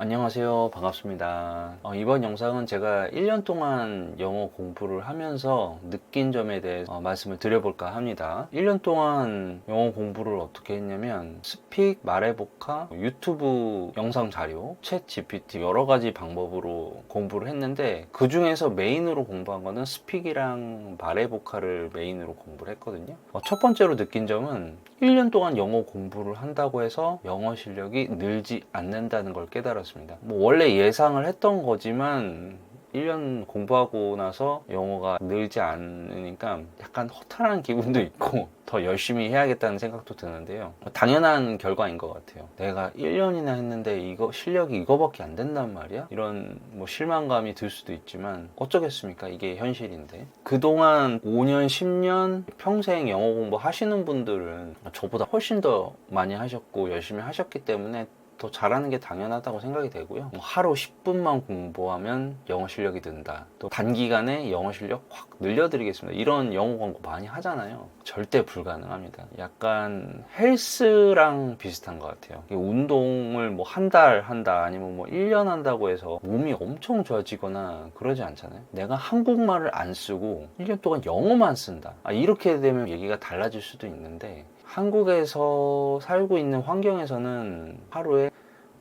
안녕하세요. 반갑습니다. 어, 이번 영상은 제가 1년 동안 영어 공부를 하면서 느낀 점에 대해서 어, 말씀을 드려볼까 합니다. 1년 동안 영어 공부를 어떻게 했냐면 스픽, 말해보카, 유튜브 영상 자료, 챗 GPT 여러 가지 방법으로 공부를 했는데 그 중에서 메인으로 공부한 거는 스픽이랑 말해보카를 메인으로 공부를 했거든요. 어, 첫 번째로 느낀 점은 1년 동안 영어 공부를 한다고 해서 영어 실력이 늘지 않는다는 걸 깨달았 습니다. 뭐 원래 예상을 했던 거지만 1년 공부하고 나서 영어가 늘지 않으니까 약간 허탈한 기분도 있고 더 열심히 해야겠다는 생각도 드는데요. 당연한 결과인 것 같아요. 내가 1년이나 했는데 이거 실력이 이거밖에 안 된단 말이야? 이런 뭐 실망감이 들 수도 있지만 어쩌겠습니까? 이게 현실인데. 그동안 5년, 10년 평생 영어 공부 하시는 분들은 저보다 훨씬 더 많이 하셨고 열심히 하셨기 때문에 더 잘하는 게 당연하다고 생각이 되고요. 뭐 하루 10분만 공부하면 영어 실력이 는다. 또 단기간에 영어 실력 확 늘려드리겠습니다. 이런 영어 광고 많이 하잖아요. 절대 불가능합니다. 약간 헬스랑 비슷한 것 같아요. 이 운동을 뭐 한 달 한다 아니면 뭐 1년 한다고 해서 몸이 엄청 좋아지거나 그러지 않잖아요. 내가 한국말을 안 쓰고 1년 동안 영어만 쓴다. 아, 이렇게 되면 얘기가 달라질 수도 있는데 한국에서 살고 있는 환경에서는 하루에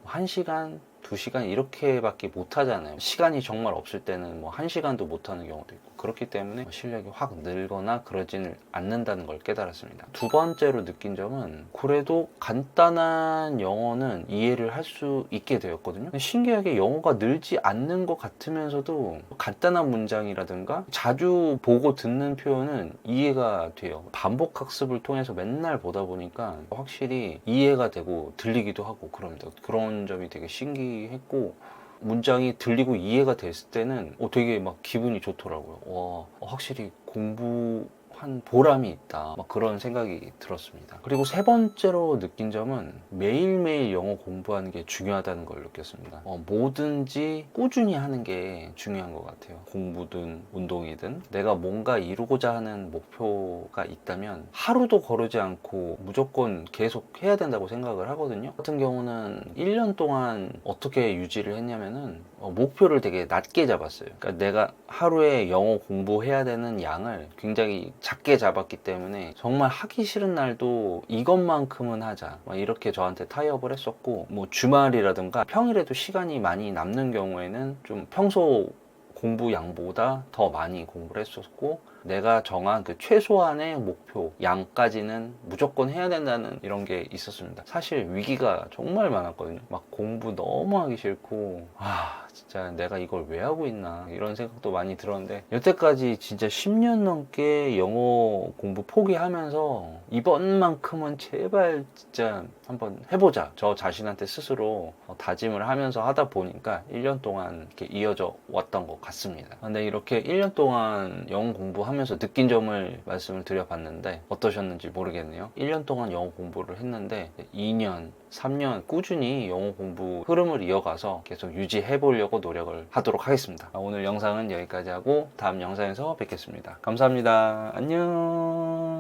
1시간, 2시간 이렇게밖에 못 하잖아요. 시간이 정말 없을 때는 뭐 1시간도 못 하는 경우도 있고 그렇기 때문에 실력이 확 늘거나 그러지는 않는다는 걸 깨달았습니다. 두 번째로 느낀 점은 그래도 간단한 영어는 이해를 할 수 있게 되었거든요. 신기하게 영어가 늘지 않는 것 같으면서도 간단한 문장이라든가 자주 보고 듣는 표현은 이해가 돼요. 반복 학습을 통해서 맨날 보다 보니까 확실히 이해가 되고 들리기도 하고 그럽니다. 그런 점이 되게 신기 했고 문장이 들리고 이해가 됐을 때는 어, 되게 막 기분이 좋더라고요. 와, 어, 확실히 공부 한 보람이 있다. 막 그런 생각이 들었습니다. 그리고 세 번째로 느낀 점은 매일매일 영어 공부하는 게 중요하다는 걸 느꼈습니다. 어, 뭐든지 꾸준히 하는 게 중요한 것 같아요. 공부든 운동이든 내가 뭔가 이루고자 하는 목표가 있다면 하루도 거르지 않고 무조건 계속 해야 된다고 생각을 하거든요. 같은 경우는 1년 동안 어떻게 유지를 했냐면은 어, 목표를 되게 낮게 잡았어요. 그러니까 내가 하루에 영어 공부해야 되는 양을 굉장히 작게 잡았기 때문에 정말 하기 싫은 날도 이것만큼은 하자. 막 이렇게 저한테 타협을 했었고 뭐 주말이라든가 평일에도 시간이 많이 남는 경우에는 좀 평소 공부 양보다 더 많이 공부를 했었고 내가 정한 그 최소한의 목표 양까지는 무조건 해야 된다는 이런 게 있었습니다. 사실 위기가 정말 많았거든요. 막 공부 너무 하기 싫고 아 진짜 내가 이걸 왜 하고 있나 이런 생각도 많이 들었는데 여태까지 진짜 10년 넘게 영어 공부 포기하면서 이번만큼은 제발 진짜 한번 해보자 저 자신한테 스스로 어, 다짐을 하면서 하다 보니까 1년 동안 이렇게 이어져 왔던 것 같습니다. 근데 이렇게 1년 동안 영어 공부하면서 느낀 점을 말씀을 드려봤는데 어떠셨는지 모르겠네요. 1년 동안 영어 공부를 했는데 2년, 3년 꾸준히 영어 공부 흐름을 이어가서 계속 유지해 보 려고 노력을 하도록 하겠습니다. 오늘 영상은 여기까지 하고 다음 영상에서 뵙겠습니다. 감사합니다. 안녕.